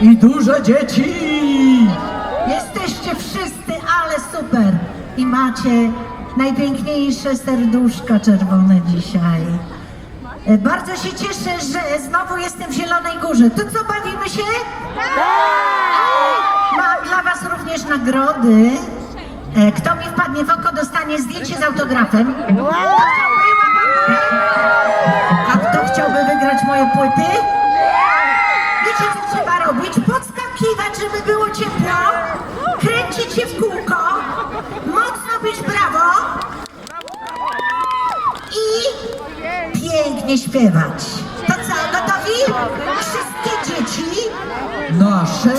i duże dzieci. Jesteście wszyscy, ale super. I macie najpiękniejsze serduszka czerwone dzisiaj. E, Bardzo się cieszę, że znowu jestem w Zielonej Górze. To co, bawimy się? Mam dla was również nagrody. E, Kto mi wpadnie w oko, dostanie zdjęcie z autografem. A kto chciałby wygrać moje płyty? Robić? Podskakiwać, żeby było ciepło, kręcić się w kółko, mocno bić brawo i pięknie śpiewać. To co, gotowi? Wszystkie dzieci Nasze